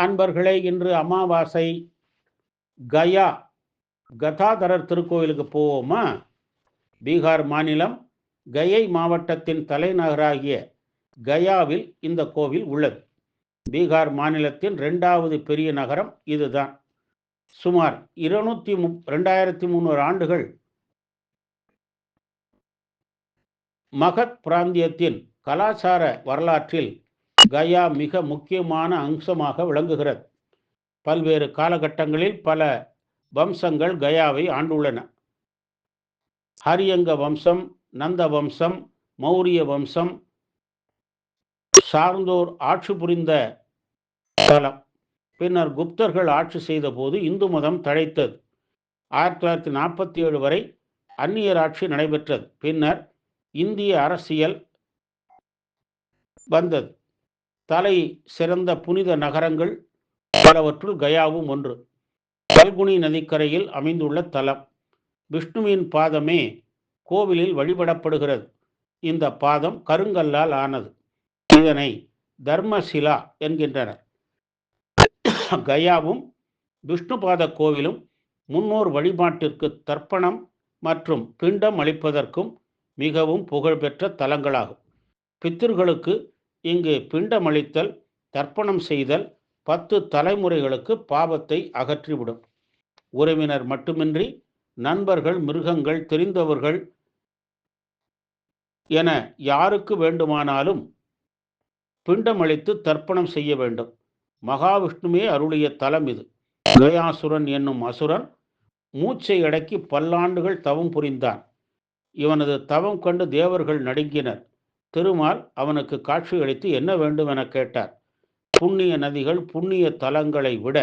அன்பர்களே இன்று அமாவாசை. கயா கதாதரர் திருக்கோயிலுக்கு போவோமா? பீகார் மாநிலம் கயை மாவட்டத்தின் தலைநகராகிய கயாவில் இந்த கோவில் உள்ளது. பீகார் மாநிலத்தின் ரெண்டாவது பெரிய நகரம் இதுதான். சுமார் இருநூத்தி மு ரெண்டாயிரத்தி முந்நூறு ஆண்டுகள் மகத் பிராந்தியத்தின் கலாச்சார வரலாற்றில் கயா மிக முக்கியமான அம்சமாக விளங்குகிறது. பல்வேறு காலகட்டங்களில் பல வம்சங்கள் கயாவை ஆண்டுள்ளன. ஹரியங்க வம்சம் நந்த வம்சம் மௌரிய வம்சம் சார்ந்தோர் ஆட்சி புரிந்த தலம் பின்னர் குப்தர்கள் ஆட்சி செய்த போது இந்து மதம் தழைத்தது. ஆயிரத்தி தொள்ளாயிரத்தி நாற்பத்தி ஏழு வரை அந்நியர் ஆட்சி நடைபெற்றது. பின்னர் இந்திய அரசியல் வந்தது. தலை சிறந்த புனித நகரங்கள் பலவற்றுள் கயாவும் ஒன்று. பல்குனி நதிக்கரையில் அமைந்துள்ள தலம் விஷ்ணுவின் பாதமே கோவிலில் வழிபடப்படுகிறது. இந்த பாதம் கருங்கல்லால் ஆனது. இதனை தர்மசிலா என்கின்றனர். கயாவும் விஷ்ணுபாத கோவிலும் முன்னோர் வழிபாட்டிற்கு தர்ப்பணம் மற்றும் பிண்டம் அளிப்பதற்கும் மிகவும் புகழ்பெற்ற தலங்களாகும். பித்திர்களுக்கு இங்கு பிண்டமளித்தல் தர்ப்பணம் செய்தல் பத்து தலைமுறைகளுக்கு பாவத்தை அகற்றிவிடும். உறவினர் மட்டுமின்றி நண்பர்கள் மிருகங்கள் தெரிந்தவர்கள் என யாருக்கு வேண்டுமானாலும் பிண்டமளித்து தர்ப்பணம் செய்ய வேண்டும். மகாவிஷ்ணுவே அருளிய தலம் இது. கயாசுரன் என்னும் அசுரன் மூச்சை அடக்கி பல்லாண்டுகள் தவம் புரிந்தான். இவனது தவம் கண்டு தேவர்கள் நடுங்கினர். திருமால் அவனுக்கு காட்சியளித்து என்ன வேண்டும் என கேட்டார். புண்ணிய நதிகள் புண்ணிய தலங்களை விட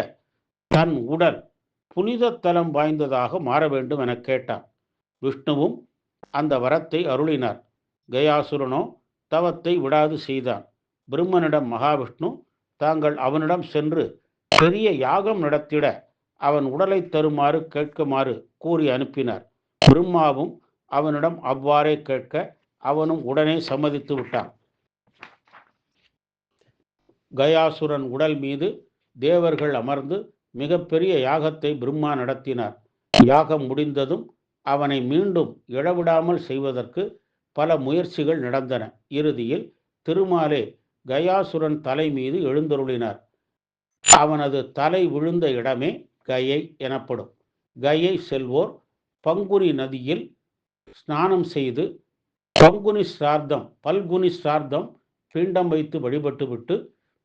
தன் உடல் புனித தலம் வாய்ந்ததாக மாற வேண்டும் என கேட்டார் விஷ்ணுவும் அந்த வரத்தை அருளினார். கயாசுரனோ தவத்தை விடாது செய்தான். பிரம்மனிடம் மகாவிஷ்ணு தாங்கள் அவனிடம் சென்று பெரிய யாகம் நடத்திட அவன் உடலை தருமாறு கேட்குமாறு கூறி அனுப்பினார். பிரம்மாவும் அவனிடம் அவ்வாறே கேட்க அவனும் உடனே சம்மதித்து விட்டான். கயாசுரன் உடல் மீது தேவர்கள் அமர்ந்து மிகப்பெரிய யாகத்தை பிரம்மா நடத்தினார். யாகம் முடிந்ததும் அவனை மீண்டும் இழவிடாமல் செய்வதற்கு பல முயற்சிகள் நடந்தன. இறுதியில் திருமாலே கயாசுரன் தலை மீது எழுந்தருளினார். அவனது தலை விழுந்த இடமே கயை எனப்படும். கயை செல்வோர் பங்குனி நதியில் ஸ்நானம் செய்து பங்குனி சிரார்த்தம் பல்குனி சிரார்த்தம் பிண்டம் வைத்து வழிபட்டுவிட்டு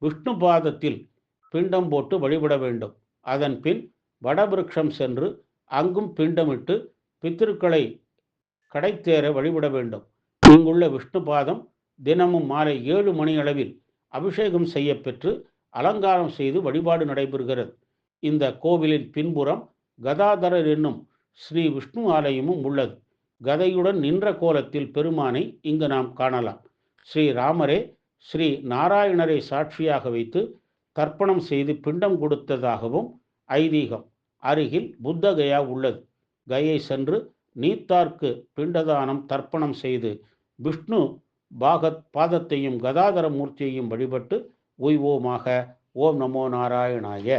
விஷ்ணு பாதத்தில் பிண்டம் போட்டு வழிபட வேண்டும். அதன் பின் வடபிருக்ஷம் சென்று அங்கும் பிண்டமிட்டு பித்திருக்களை கடைத்தேற வழிபட வேண்டும். இங்குள்ள விஷ்ணு பாதம் தினமும் மாலை ஏழு மணி அளவில் அபிஷேகம் செய்ய பெற்று அலங்காரம் செய்து வழிபாடு நடைபெறுகிறது. இந்த கோவிலின் பின்புறம் கதாதரர் என்னும் ஸ்ரீ விஷ்ணு ஆலயமும் உள்ளது. கதையுடன் நின்ற கோலத்தில் பெருமானை இங்கு நாம் காணலாம். ஸ்ரீ ராமரே ஸ்ரீ நாராயணரை சாட்சியாக வைத்து தர்ப்பணம் செய்து பிண்டம் கொடுத்ததாகவும் ஐதீகம் அருகில் புத்தகயா உள்ளது. கயை சென்று நீத்தார்க்கு பிண்டதானம் தர்ப்பணம் செய்து விஷ்ணு பாகத் பாதத்தையும் கதாதர மூர்த்தியையும் வழிபட்டு ஓய்வோமாக ஓம் நமோ நாராயணாய.